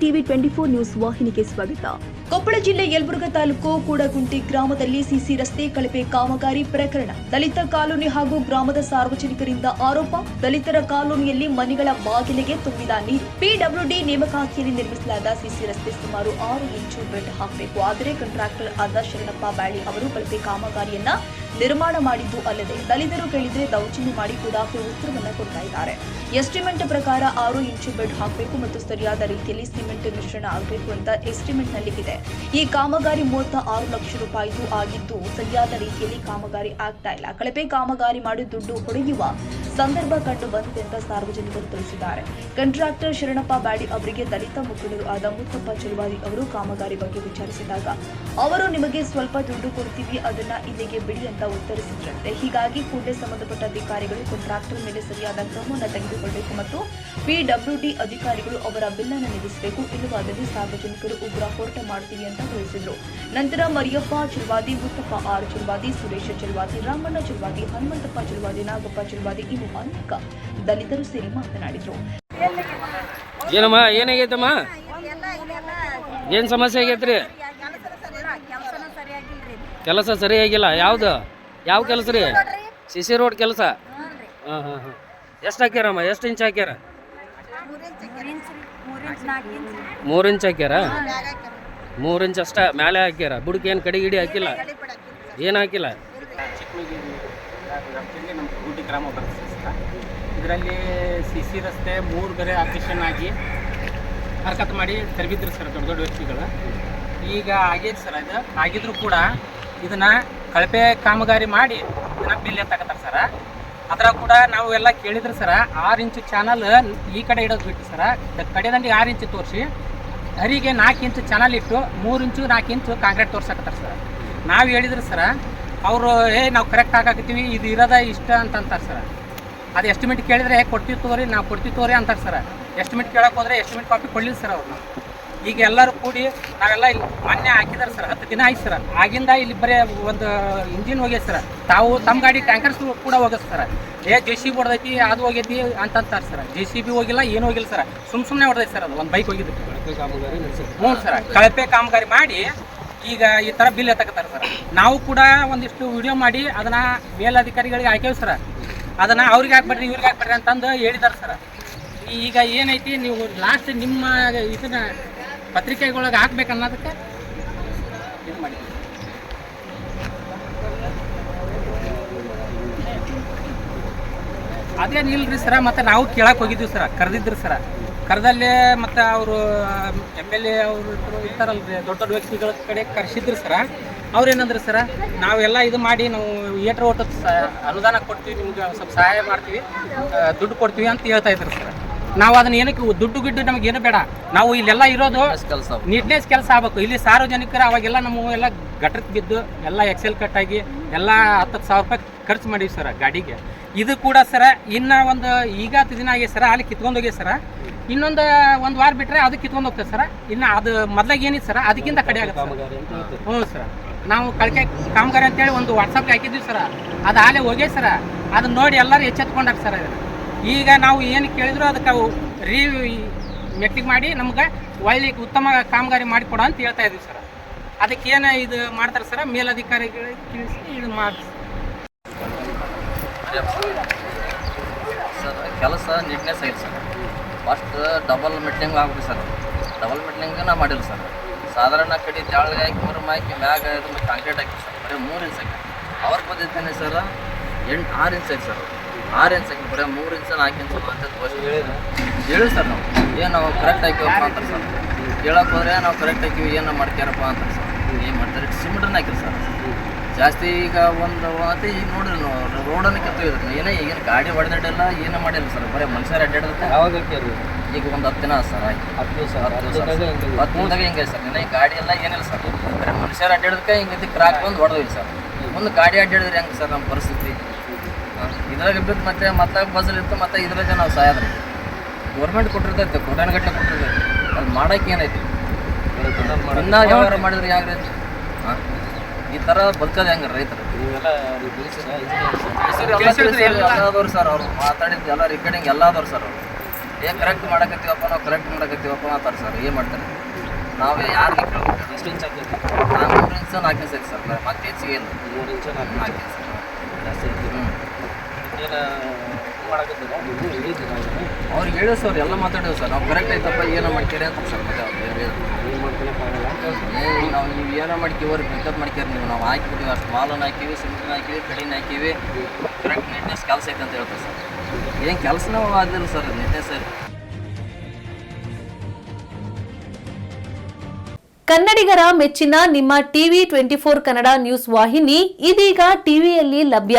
TV twenty four news ವಾಹಿನಿಗೆ ಸ್ವಾಗತ. ಕೊಪ್ಪಳ ಜಿಲ್ಲೆ ಯಲಬುರ್ಗಾ ತಾಲೂಕು ಕೂಡಗುಂಟಿ ಗ್ರಾಮದಲ್ಲಿ ಸಿಸಿ ರಸ್ತೆ ಕಳಪೆ ಕಾಮಗಾರಿ ಪ್ರಕರಣ. ದಲಿತ ಕಾಲೋನಿ ಹಾಗೂ ಗ್ರಾಮದ ಸಾರ್ವಜನಿಕರಿಂದ ಆರೋಪ. ದಲಿತರ ಕಾಲೋನಿಯಲ್ಲಿ ಮನೆಗಳ ಬಾಗಿಲಿಗೆ ತುಂಬಿದ ನೀರು. ಪಿಡಬ್ಲ್ಯೂಡಿ ನೇಮಕಾತಿಯಲ್ಲಿ ನಿರ್ಮಿಸಲಾದ ಸಿಸಿ ರಸ್ತೆ ಸುಮಾರು ಆರು ಇಂಚು ಬೆಡ್ ಹಾಕಬೇಕು. ಆದರೆ ಕಾಂಟ್ರಾಕ್ಟರ್ ಆದ ಶರಣಪ್ಪ ಬ್ಯಾಳಿ ಅವರು ಕಳಪೆ ಕಾಮಗಾರಿಯನ್ನ ನಿರ್ಮಾಣ ಮಾಡಿದ್ದು ಅಲ್ಲದೆ ದಲಿತರು ಕೇಳಿದ್ರೆ ದೌರ್ಜನ್ಯ ಮಾಡಿ ಕುದಾಕೆ ಉತ್ತರವನ್ನು ಕೊಡ್ತಾ ಇದ್ದಾರೆ. ಎಸ್ಟಿಮೆಂಟ್ ಪ್ರಕಾರ ಆರು ಇಂಚು ಬೆಡ್ ಹಾಕಬೇಕು ಮತ್ತು ಸರಿಯಾದ ರೀತಿಯಲ್ಲಿ ಸಿಮೆಂಟ್ ಮಿಶ್ರಣ ಆಗಬೇಕು ಅಂತ ಎಸ್ಟಿಮೆಂಟ್ನಲ್ಲಿ ಇದೆ. ಈ ಕಾಮಗಾರಿ ಮೂವತ್ತ ಆರು ಲಕ್ಷ ರೂಪಾಯಿದು ಆಗಿದ್ದು ಸರಿಯಾದ ರೀತಿಯಲ್ಲಿ ಕಾಮಗಾರಿ ಆಗ್ತಾ ಇಲ್ಲ. ಕಳಪೆ ಕಾಮಗಾರಿ ಮಾಡಿ ದುಡ್ಡು ಹೊಡೆಯುವ ಸಂದರ್ಭ ಕಂಡು ಬಂದಿದೆ ಅಂತ ಸಾರ್ವಜನಿಕರು ತಿಳಿಸಿದ್ದಾರೆ. ಕಾಂಟ್ರಾಕ್ಟರ್ ಶರಣಪ್ಪ ಬ್ಯಾಡಿ ಅವರಿಗೆ ದಲಿತ ಮುಖಂಡರು ಆದ ಮುತ್ತಪ್ಪ ಚಲುವಾದಿ ಅವರು ಕಾಮಗಾರಿ ಬಗ್ಗೆ ವಿಚಾರಿಸಿದಾಗ, ಅವರು ನಿಮಗೆ ಸ್ವಲ್ಪ ದುಡ್ಡು ಕೊಡ್ತೀವಿ, ಅದನ್ನ ಇಲ್ಲಿಗೆ ಬಿಡಿ ಅಂತ ಉತ್ತರಿಸಿದ್ರಂತೆ. ಹೀಗಾಗಿ ಕೂಡಲೇ ಸಂಬಂಧಪಟ್ಟ ಅಧಿಕಾರಿಗಳು ಕಾಂಟ್ರಾಕ್ಟರ್ ಮೇಲೆ ಸರಿಯಾದ ಕ್ರಮವನ್ನು ತೆಗೆದುಕೊಳ್ಳಬೇಕು ಮತ್ತು ಪಿಡಬ್ಲ್ಯೂಡಿ ಅಧಿಕಾರಿಗಳು ಅವರ ಬಿಲ್ ಅನ್ನು ನಿಲ್ಲಿಸಬೇಕು. ಇಲ್ಲವಾದಲ್ಲಿ ಸಾರ್ವಜನಿಕರು ಉಗ್ರ ಹೋರಾಟ ಮಾಡ್ತೀವಿ ಅಂತ ತಿಳಿಸಿದ್ರು. ನಂತರ ಮರಿಯಪ್ಪ ಚಿಲ್ವಾದಿ ಮುತ್ತಪ್ಪ ಆರ್ ಚಿಲ್ವಾದಿ ಸುರೇಶ ಚಿಲ್ವಾದಿ ರಾಮಣ್ಣ ಚಿಲ್ವಾದಿ ಹನುಮಂತಪ್ಪ ಚಿಲ್ವಾದಿ ನಾಗಪ್ಪ ಚಿಲ್ವಾದಿ ಇನ್ನು ಅನೇಕ ದಲಿತರು ಸೇರಿ ಮಾತನಾಡಿದ್ರು. ಏನಮ್ಮ ಏನಾಗೈತಮ್ಮ? ಏನು ಸಮಸ್ಯೆ ಆಗೈತ್ರಿ ಕೆಲಸನ ಸರಿ ಕೆಲಸನ ಸರಿಯಾಗಿಲ್ರಿ ಕೆಲಸ ಸರಿಯಾಗಿಲ್ಲ ಯಾವ್ದು? ಯಾವ ಕೆಲಸ ರೀ? ಸಿಸಿ ಸಿ ಸಿ ರೋಡ್ ಕೆಲಸ? ಹಾ ಹಾ ಹಾಂ ಎಷ್ಟು ಹಾಕ್ಯಾರಮ್ಮ? ಎಷ್ಟು ಇಂಚ್ ಹಾಕ್ಯಾರ? ಮೂರು ಇಂಚ್ ಹಾಕ್ಯಾರ. ಮೂರ್ ಇಂಚ್ ಅಷ್ಟ? ಮೇಲೆ ಹಾಕ್ಯಾರ? ಬುಡಕ್ಕೆ ಏನು ಕಡಿ ಗಿಡಿ ಹಾಕಿಲ್ಲ? ಏನ್ ಹಾಕಿಲ್ಲ ಗುಡ್ಡಿ ಗ್ರಾಮ ಇದರಲ್ಲಿ ಸಿ ಸಿ ರಸ್ತೆ ಮೂರು ಬೇರೆ ಆಪರೇಷನ್ ಆಗಿ ಹರ್ಕತ್ ಮಾಡಿ ತೆರಬಿದ್ರು ಸರ್ ದೊಡ್ಡ ದೊಡ್ಡ ವ್ಯಕ್ತಿಗಳು. ಈಗ ಆಗೈತೆ ಸರ್ ಅದು. ಆಗಿದ್ರು ಕೂಡ ಇದನ್ನ ಕಳಪೆ ಕಾಮಗಾರಿ ಮಾಡಿ ಇದನ್ನ ಬಿಲ್ ತಗತಾರ ಸರ ಅದರ ಕೂಡ ನಾವು ಎಲ್ಲ ಕೇಳಿದ್ರು ಸರ ಆರು ಇಂಚು ಚಾನಲ್ ಈ ಕಡೆ ಇಡೋದು ಬಿಟ್ಟು ಸರ ಕಡೆದಂಡಿ ಆರು ಇಂಚು ತೋರಿಸಿ, ಹರಿಗೆ ನಾಲ್ಕು ಇಂಚು ಚಾನಲ್ ಇಟ್ಟು ಮೂರು ಇಂಚು ನಾಲ್ಕು ಇಂಚು ಕಾಂಕ್ರೀಟ್ ತೋರ್ಸಕತ್ತಾರೆ ಸರ್ ನಾವು ಹೇಳಿದ್ರು ಸರ ಅವರು, ಏ, ನಾವು ಕರೆಕ್ಟ್ ಹಾಕಾಕತ್ತೀವಿ, ಇದು ಇರೋದ ಇಷ್ಟ ಅಂತ ಅಂತಾರೆ ಸರ್ ಅದು ಎಸ್ಟಿಮೇಟ್ ಕೇಳಿದ್ರೆ ಕೊಡ್ತೀವಿ ತೋರಿ ನಾವು ಕೊಡ್ತೀವಿ ತೋರಿ ಅಂತಾರೆ ಸರ್ ಎಸ್ಟಿಮೇಟ್ ಕೇಳಕ್ಕೆ ಹೋದ್ರೆ ಎಸ್ಟಿಮೇಟ್ ಕಾಪಿ ಕೊಡಲಿಲ್ಲ ಸರ್ ಅವ್ರು. ಈಗ ಎಲ್ಲರೂ ಕೂಡಿ ನಾವೆಲ್ಲ ಇಲ್ಲಿ ಮೊನ್ನೆ ಹಾಕಿದಾರೆ ಸರ್ ಹತ್ತು ದಿನ ಆಯ್ತು ಸರ್. ಆಗಿಂದ ಇಲ್ಲಿ ಬರೀ ಒಂದು ಇಂಜಿನ್ ಹೋಗ್ಯದ ಸರ್. ತಾವು ತಮ್ಮ ಗಾಡಿ ಟ್ಯಾಂಕರ್ಸ್ ಕೂಡ ಹೋಗೋದು ಸರ್. ಏ ಜೆ ಸಿ ಬಿ ಹೊಡೆದೈತಿ ಅದು ಹೋಗೈತಿ ಅಂತಂತಾರೆ ಸರ್. ಜೆ ಸಿ ಬಿ ಹೋಗಿಲ್ಲ ಏನು ಹೋಗಿಲ್ಲ ಸರ್. ಸುಮ್ ಸುಮ್ಮನೆ ಹೊಡೆದೈತಿ ಸರ್ ಅದು ಒಂದು ಬೈಕ್ ಹೋಗಿದ್ದು. ಹ್ಞೂ ಸರ್ ಕಳಪೆ ಕಾಮಗಾರಿ ಮಾಡಿ ಈಗ ಈ ಥರ ಬಿಲ್ ಎತ್ತಕತ್ತಾರೆ ಸರ್. ನಾವು ಕೂಡ ಒಂದಿಷ್ಟು ವಿಡಿಯೋ ಮಾಡಿ ಅದನ್ನು ಮೇಲಧಿಕಾರಿಗಳಿಗೆ ಹಾಕ್ಯಾವ ಸರ್. ಅದನ್ನು ಅವ್ರಿಗೆ ಹಾಕ್ಬೇಡ್ರಿ ಇವ್ರಿಗೆ ಹಾಕ್ಬೇಡ್ರಿ ಅಂತಂದು ಹೇಳಿದಾರೆ ಸರ್. ಈಗ ಏನೈತಿ ನೀವು ಲಾಸ್ಟ್ ನಿಮ್ಮ ಇದನ್ನ ಪತ್ರಿಕೆಗೊಳಗೆ ಹಾಕ್ಬೇಕು ಅನ್ನೋದಕ್ಕೆ ಇದು ಮಾಡಿ ಅದೇನಿಲ್ರಿ ಸರ, ಮತ್ತೆ ನಾವು ಕೇಳಕ್ಕೆ ಹೋಗಿದ್ವಿ ಸರ, ಕರೆದಿದ್ರು ಸರ. ಕರೆದಲ್ಲೇ ಮತ್ತೆ ಅವರು ಎಂ ಎಲ್ ಎ ಅವರು ಇರ್ತಾರಲ್ರಿ, ದೊಡ್ಡ ದೊಡ್ಡ ವ್ಯಕ್ತಿಗಳ ಕಡೆ ಕರೆಸಿದ್ರು ಸರ. ಅವ್ರು ಏನಂದ್ರು ಸರ, ನಾವೆಲ್ಲ ಇದು ಮಾಡಿ ನಾವು ಏಟ್ರ ಓಟ ಅನುದಾನ ಕೊಡ್ತೀವಿ, ನಿಮ್ಗೆ ಸ್ವಲ್ಪ ಸಹಾಯ ಮಾಡ್ತೀವಿ ದುಡ್ಡು ಕೊಡ್ತೀವಿ ಅಂತ ಹೇಳ್ತಾ ಇದ್ರು ಸರ್. ನಾವು ಅದನ್ನ ಏನಕ್ಕೆ ದುಡ್ಡು ಗಿಡ್ಡು ನಮ್ಗೆ ಏನು ಬೇಡ. ನಾವು ಇಲ್ಲೆಲ್ಲ ಇರೋದು ಕೆಲಸ ನೀಟ್ನೆಸ್ ಕೆಲಸ ಆಗ್ಬೇಕು. ಇಲ್ಲಿ ಸಾರ್ವಜನಿಕರು ಅವಾಗೆಲ್ಲ ನಮ್ಮ ಎಲ್ಲ ಗಟ್ರಕ್ಕೆ ಬಿದ್ದು ಎಲ್ಲ ಎಕ್ಸೆಲ್ ಕಟ್ಟಾಗಿ ಎಲ್ಲ ಹತ್ತು ಸಾವಿರ ರೂಪಾಯಿ ಖರ್ಚು ಮಾಡೀವಿ ಸರ್ ಗಾಡಿಗೆ. ಇದು ಕೂಡ ಸರ ಇನ್ನ ಒಂದು ಈಗ ಹತ್ತು ದಿನ ಆಗಿದೆ ಸರ ಅಲ್ಲಿ ಕಿತ್ಕೊಂಡು ಹೋಗಿ ಸರ. ಇನ್ನೊಂದು ಒಂದು ವಾರ ಬಿಟ್ಟರೆ ಅದು ಕಿತ್ಕೊಂಡು ಹೋಗ್ತದೆ ಸರ. ಇನ್ನು ಅದು ಮೊದ್ಲಾಗ ಏನಿತ್ತು ಸರ ಅದಕ್ಕಿಂತ ಕಡೆ ಆಗುತ್ತೆ ಹ್ಞೂ ಸರ್. ನಾವು ಕಳಕೆ ಕಾಮಗಾರಿ ಅಂತೇಳಿ ಒಂದು ವಾಟ್ಸಪ್ಗೆ ಹಾಕಿದ್ವಿ ಸರ. ಅದು ಆಲೆ ಹೋಗೇ ಸರ. ಅದನ್ನ ನೋಡಿ ಎಲ್ಲರೂ ಎಚ್ಚೆತ್ಕೊಂಡಾಗ ಸರ್ ಅದನ್ನ ಈಗ ನಾವು ಏನು ಕೇಳಿದ್ರು ಅದಕ್ಕೆ ಅವು ರೀ ಮೆಟ್ಟಿಗೆ ಮಾಡಿ ನಮ್ಗೆ ಒಳ್ಳೆ ಉತ್ತಮ ಕಾಮಗಾರಿ ಮಾಡಿಕೊಡ ಅಂತ ಹೇಳ್ತಾ ಇದ್ದೀವಿ ಸರ್. ಅದಕ್ಕೆ ಏನು ಇದು ಮಾಡ್ತಾರೆ ಸರ್? ಮೇಲಧಿಕಾರಿಗಳಿಗೆ ತಿಳಿಸಿ ಇದು ಮಾಡಿ ಸರ್, ಕೆಲಸ ನೀಟ್ನೆಸ್ ಆಗಿದೆ ಸರ್. ಫಸ್ಟ್ ಡಬಲ್ ಮೆಟ್ಲಿಂಗ್ ಆಗ್ಬಿಟ್ಟು ಸರ್. ಡಬಲ್ ಮಿಟ್ಲಿಂಗ್ ನಾ ಮಾಡಿಲ್ಲ ಸರ್. ಸಾಧಾರಣ ಕಡೆ ಜಾಳಿ ಹಾಕಿ, ಮೂರು ಹಾಕಿ, ಮ್ಯಾಗ ಇದು ಕಾಂಕ್ರೀಟ್ ಹಾಕಿ ಸರ್. ಬರೀ ಮೂರು ಇಂಚ್ ಹಾಕಿ. ಅವ್ರ ಬಂದಿದ್ದೇನೆ ಸರ್, ಎಂಟು, ಆರು ಇಂಚ್ ಸರ್. ಆರು ಇನ್ಸ್ ಹಾಕಿ ಬರೀ ಮೂರು ಇಂಚ್ ನಾಲ್ಕು ಇಂಚ್ ಅಂತ ತೋರಿಸಿ ಹೇಳಿ ಸರ್ ನಾವು. ಏನು ನಾವು ಕರೆಕ್ಟ್ ಹಾಕಿವಪ್ಪ ಅಂತಾರೆ ಸರ್. ಕೇಳಕ್ಕೆ ಹೋದ್ರೆ ನಾವು ಕರೆಕ್ಟ್ ಹಾಕಿವಿ ಏನು ಮಾಡ್ಕ್ಯಾರಪ್ಪ ಅಂತ ಸರ್. ಏನು ಮಾಡ್ತಾರೆ? ಸಿಮೆಂಟ್ರನ್ನ ಹಾಕಿರಿ ಸರ್. ಜಾಸ್ತಿ ಈಗ ಒಂದು ಅತಿ ಈಗ ನೋಡ್ರಿ ನಾವು ರೋಡನ್ನು ಕಿತ್ತೋಗಿದ್ರು. ಏನೇ ಈಗಿನ ಗಾಡಿ ಹೊಡೆದಿಲ್ಲ ಏನೂ ಮಾಡಿಲ್ಲ ಸರ್. ಬರೀ ಮನುಷ್ಯರು ಅಡ್ಡಾಡಿದ್ರೆ ಯಾವಾಗ ಈಗ ಒಂದು ಹತ್ತು ದಿನ ಸರ್ ಆಯ್ತು. ಹತ್ತು ದಿವಸ ಹತ್ತು ದಿನದಾಗ ಹಿಂಗೆ ಸರ್? ನಿನ್ನ ಗಾಡಿ ಎಲ್ಲ ಏನಿಲ್ಲ ಸರ್. ಬರೀ ಮನುಷ್ಯರು ಅಡ್ಡಾಡೋದಕ್ಕೆ ಹಿಂಗೆ ಕ್ರಾಕ್ ಬಂದು ಹೊಡೆದ್ವಿ ಸರ್. ಒಂದು ಗಾಡಿ ಅಡ್ಡಾಡಿದ್ರೆ ಹೆಂಗೆ ಸರ್ ನಮ್ಮ ಪರಿಸ್ಥಿತಿ? ಇದ್ರಾಗ ಬಿದ್ದು ಮತ್ತೆ ಮತ್ತೆ ಬಜಲ್ ಇತ್ತು ಮತ್ತೆ ಇದ್ರಾಗ ನಾವು ಸಾಯದ್ರಿ. ಗೌರ್ಮೆಂಟ್ ಕೊಟ್ಟಿರ್ತೈತೆ ಕೋಟಾನುಗಟ್ಟಲೆ ಕೊಟ್ಟಿರ್ತೈತೆ. ಅಲ್ಲಿ ಮಾಡಕ್ಕೆ ಏನೈತಿ? ಇನ್ನ ಮಾಡಿದ್ರೆ ಯಾಕೆ ಹಾಂ ಈ ಥರ ಬದುಕೋದು ಹೆಂಗೆ ರೈತರು? ಎಲ್ಲದವ್ರು ಸರ್ ಅವರು. ಮಾತಾಡಿದ್ದು ಎಲ್ಲ ರಿಕಾರ್ಡಿಂಗ್ ಎಲ್ಲ ಅದಾವ್ರು ಸರ್ ಅವರು. ಏ ಕರೆಕ್ಟ್ ಮಾಡಕತ್ತೀವಪ್ಪ ನಾವು ಕರೆಕ್ಟ್ ಮಾಡಕತ್ತೀವಪ್ಪ ಅಂತಾರೆ ಸರ್ ಏನು ಮಾಡ್ತಾರೆ? ನಾವು ಯಾರಿಗೆ ಎಷ್ಟು ಇಂಚ್ ಆಗ್ತೈತಿ ನಾನು ಮೂರು ಇಂಚ್ ನಾಲ್ಕು ಇಂಚ್ ಸರ್ ಮತ್ತೆ ಹೆಚ್ಚಿಗೆ ಏನು? ಮೂರು ಇಂಚ್ ನಾಲ್ಕು ನಾಲ್ಕು ಇಂಚ್ ಹ್ಞೂ ಅವ್ರಿಗೆ ಹೇಳೋ ಸರ್, ಎಲ್ಲ ಮಾತಾಡೋದು ಸರ್. ನಾವು ಕರೆಕ್ಟ್ ಐತಪ್ಪ, ಏನೋ ಮಾಡ್ತೀರಿ ಅಂತ ಸರ್ ಮತ್ತೆ ನಾವು ನೀವು ಏನೋ ಮಾಡ್ತೀವಿ ಅವ್ರಿಗೆ ಪಿಕಪ್ ಮಾಡ್ತೀರಿ ನೀವು. ನಾವು ಹಾಕಿಬಿಟ್ಟಿವಿ ಅಷ್ಟು ಮಾಲನ್ನು ಹಾಕಿವಿ, ಸಿಮೆಂಟ್ನ ಹಾಕಿವಿ, ಕಡಿನ ಹಾಕಿವಿ. ಕರೆಕ್ಟ್ ನೀಟ್ನೆಸ್ ಕೆಲಸ ಐತೆ ಅಂತ ಹೇಳ್ತಾರೆ ಸರ್. ಏನು ಕೆಲಸನೂ ಆಗಲಿಲ್ಲ ಸರ್ ನೀಟ್ನೆಸ್ ಸರ್ ಕನ್ನಡಿಗರ ಮೆಚ್ಚಿನ ನಿಮ್ಮ TV twenty four Kannada news ವಾಹಿನಿ ಇದೀಗ ಟಿವಿಯಲ್ಲಿ ಲಭ್ಯ.